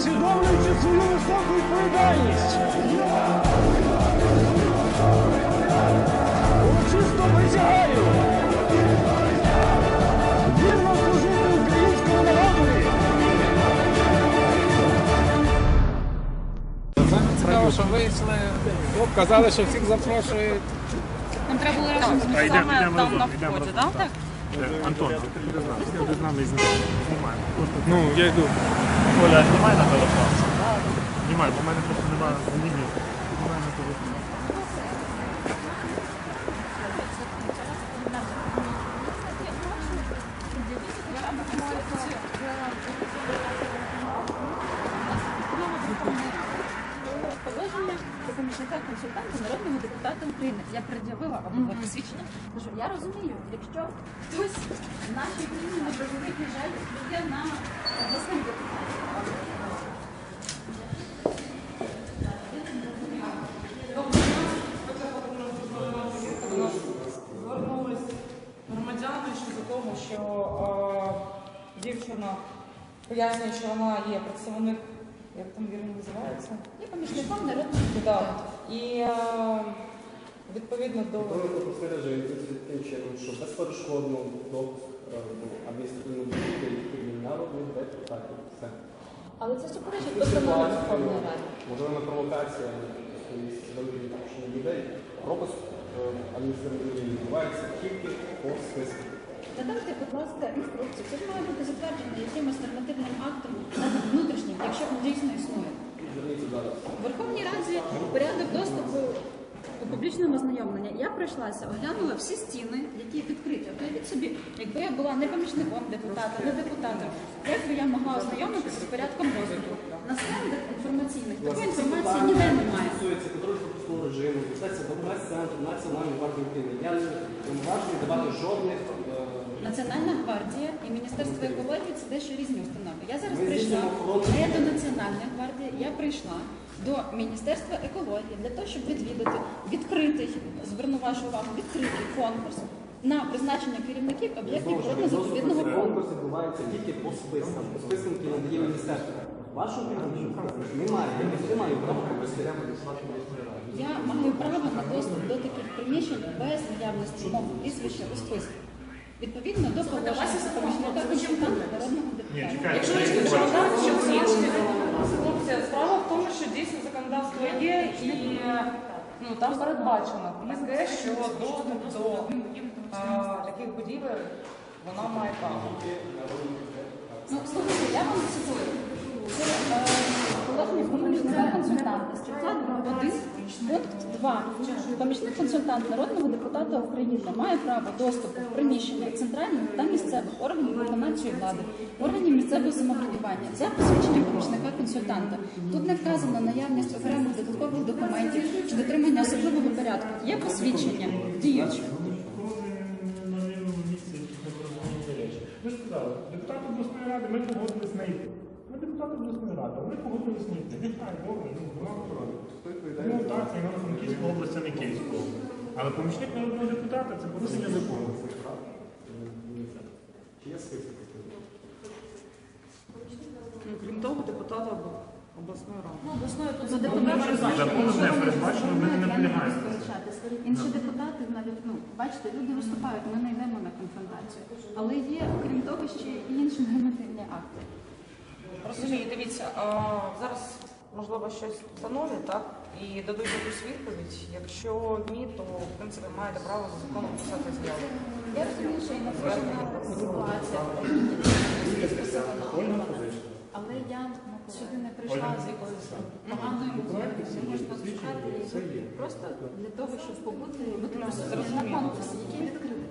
усвідомлюючи свою високу відповідальність. Урочисто присягаю. Вірно служити українському народові. Цікаво, що вийшли, казали, що всіх запрошують. Нам треба було разом з містами там на вході, так? Е, Антон, ти з нами. Ти з нами. Просто Ну, я йду. Оля, знімай на телефон. Знімай, бо в мене просто немає лінії. Знімай на телефон. Положення про помічника консультанта народного депутата України. Я пред'явила або посвідчення. Кажу, я розумію, якщо хтось в нашій країні на превеликий жаль є на депутатом. Звернулись громадяни щодо того, що е, дівчина пояснює, що вона є представник, як там вірно називається? Є помічником народного депутата. І е, відповідно до Законно спостережується таким чином, що безперешкодно допуск е, до адміністративної будівлі народних депутатів. Все. Але це суперечить постанові Верховної Ради. Можливо, провокація великої порушення людей. Пропуск е, адміністративної відбувається тільки по списку. Надайте, будь ласка, інструкцію. Це ж має бути затверджено якимось нормативним актом, навіть внутрішнім, якщо він дійсно існує. Зверніться зараз. В Верховній Раді порядок доступу публічному ознайомлення. Я пройшлася, оглянула всі стіни, які відкриті. Уявіть собі, якби я була не помічником депутата, не депутатом, як би я могла ознайомитися з порядком доступу. На стендах інформаційних такої інформації ніде немає. Стосується контрольно-пропускного режиму, стосується документ центру Національної гвардії України. Я не уповноважений давати жодних е, Національна гвардія і Міністерство екології це дещо різні установи. Я зараз прийшла не до Національної гвардії, я прийшла до Міністерства екології для того, щоб відвідати відкритий, зверну вашу увагу, відкритий конкурс на призначення керівників об'єктів природно-заповідного фонду. Конкурс відбувається тільки по спискам, по спискам, які надає міністерство. Вашого немає, я не маю права. Я маю право на доступ до таких приміщень без наявності мого прізвища у списку. Відповідно до положення помічника консультанта народного депутата. якщо ви що хлопці, справа що дійсно законодавство є і ну там передбачено. Таке, що доступ до а, таких будівель вона має право. Ну, слухайте, я вам цитую. Це про помічника консультанта. Стаття 1, пункт 2. Помічник консультант народного депутата України має право доступу в приміщення центральних та місцевих органів виконавчої влади, органів місцевого самоврядування за посвідченням помічника консультанта. Тут не вказано наявність окремих додаткових документів чи дотримання особливого порядку. Є посвідчення речі. Ви сказали, депутати обласної ради, ми погодились на йти. Депутати обласної ради, вони погодились на йти. Нехай, добре, ну, вона. Ну так, це Івано-Франківська область, це не Київська область. Але помічник народного депутата це порушення закону. Чи є список? Ну, Крім того, депутата об- обласної ради. Ну, обласною тут депутати Законом не передбачено, ми не наполягаємо. Інші депутати навіть, ну, бачите, люди виступають, ми не йдемо на конфронтацію. Але є, крім того, ще і інші нормативні акти. Розумію, дивіться, а, зараз можливо щось встановлять, так? І дадуть якусь відповідь. Якщо ні, то в принципі маєте право за законом писати заяву. Я розумію, що є напружена ситуація, але я сюди не прийшла з якоюсь поганою метою. Всі можна шукати її просто для того, щоб побути на конкурсі, який відкритий.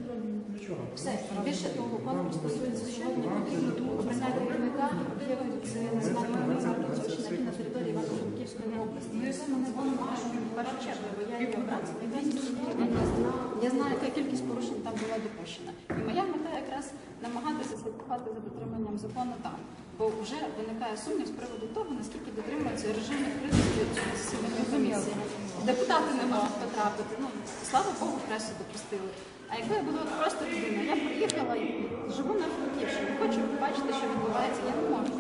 Все. Більше того, конкурс стосується що мені потрібно обрання керівника об'єктів це національної гвардії Сумщини, які на території Івано-Франківської області. І це мене воно має першу чергу, бо я є обранцем і я знаю, яка кількість порушень там була допущена. І моя мета якраз намагатися слідкувати за дотриманням закону там. Бо вже виникає сумнів з приводу того, наскільки дотримується режим відкритості сімейної комісії. Депутати не можуть потрапити. Ну, слава Богу, пресу допустили. А якби я була просто людина, я приїхала і живу на Франківщині, хочу побачити, що відбувається, я не можу.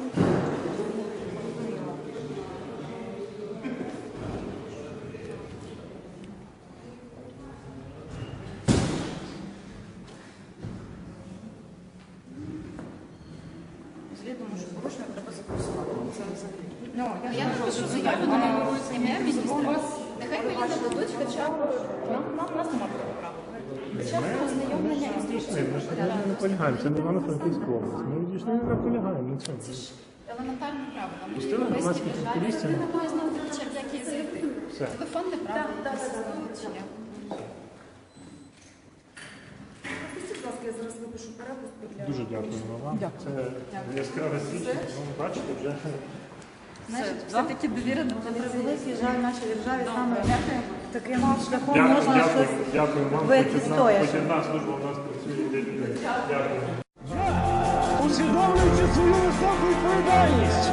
порушення треба зафіксувати. Це взагалі. Ну, Я напишу заяву на ім'я міністра. Нехай мені нададуть хоча б Нам, у нас немає такого права. хоча б ознайомлення із Ми не наполягаємо, це не Івано-Франківська область. Ми відійшли не наполягаємо на цьому. елементарне право. Пустили громадських активістів? Людина має знати хоча б як їй зайти. Все. Телефонне право. я зараз напишу перепуск. Дуже дякуємо вам. Це яскраве свідчення. Ну, бачите, вже все-таки довіра до На превеликий жаль, нашій державі саме таким шляхом Дякую, можна щось дякую вийти одна- Дякую. усвідомлюючи свою високу відповідальність.